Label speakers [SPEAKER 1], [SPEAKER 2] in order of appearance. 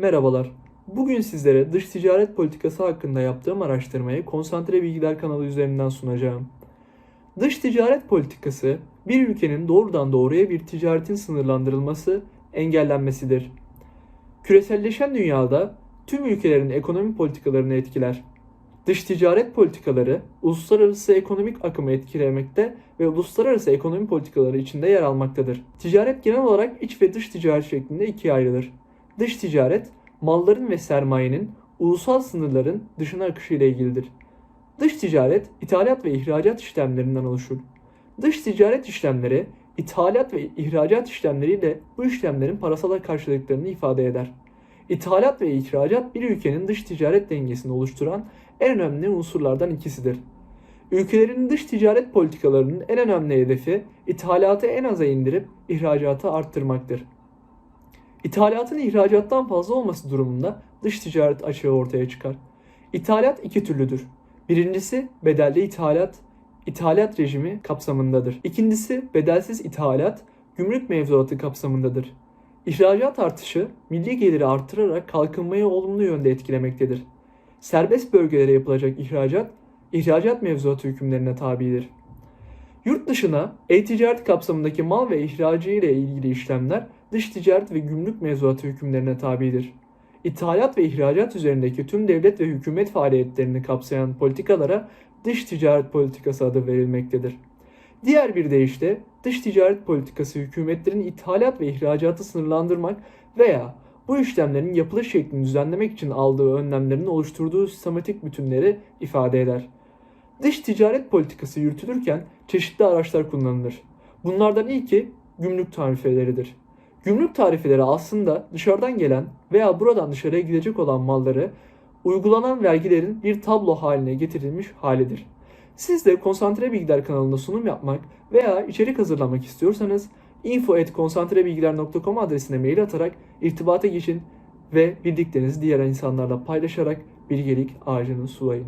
[SPEAKER 1] Merhabalar. Bugün sizlere dış ticaret politikası hakkında yaptığım araştırmayı Konsantre Bilgiler kanalı üzerinden sunacağım. Dış ticaret politikası, bir ülkenin doğrudan doğruya bir ticaretin sınırlandırılması, engellenmesidir. Küreselleşen dünyada tüm ülkelerin ekonomi politikalarını etkiler. Dış ticaret politikaları uluslararası ekonomik akımı etkilemekte ve uluslararası ekonomi politikaları içinde yer almaktadır. Ticaret genel olarak iç ve dış ticaret şeklinde ikiye ayrılır. Dış ticaret, malların ve sermayenin ulusal sınırların dışına akışı ile ilgilidir. Dış ticaret, ithalat ve ihracat işlemlerinden oluşur. Dış ticaret işlemleri, ithalat ve ihracat işlemleriyle bu işlemlerin parasal karşılıklarını ifade eder. İthalat ve ihracat bir ülkenin dış ticaret dengesini oluşturan en önemli unsurlardan ikisidir. Ülkelerin dış ticaret politikalarının en önemli hedefi ithalatı en aza indirip ihracatı arttırmaktır. İthalatın ihracattan fazla olması durumunda dış ticaret açığı ortaya çıkar. İthalat iki türlüdür. Birincisi bedelli ithalat, ithalat rejimi kapsamındadır. İkincisi bedelsiz ithalat, gümrük mevzuatı kapsamındadır. İhracat artışı milli geliri artırarak kalkınmayı olumlu yönde etkilemektedir. Serbest bölgelere yapılacak ihracat, ihracat mevzuatı hükümlerine tabidir. Yurt dışına e-ticaret kapsamındaki mal ve ihracı ile ilgili işlemler dış ticaret ve gümrük mevzuatı hükümlerine tabidir. İthalat ve ihracat üzerindeki tüm devlet ve hükümet faaliyetlerini kapsayan politikalara dış ticaret politikası adı verilmektedir. Diğer bir deyişle dış ticaret politikası hükümetlerin ithalat ve ihracatı sınırlandırmak veya bu işlemlerin yapılış şeklini düzenlemek için aldığı önlemlerin oluşturduğu sistematik bütünleri ifade eder. Dış ticaret politikası yürütülürken çeşitli araçlar kullanılır. Bunlardan ilki gümrük tarifeleridir. Gümrük tarifeleri aslında dışarıdan gelen veya buradan dışarıya gidecek olan malları uygulanan vergilerin bir tablo haline getirilmiş halidir. Siz de Konsantre Bilgiler kanalında sunum yapmak veya içerik hazırlamak istiyorsanız info.konsantrebilgiler.com adresine mail atarak irtibata geçin ve bildiklerinizi diğer insanlarla paylaşarak bilgelik ağacını sulayın.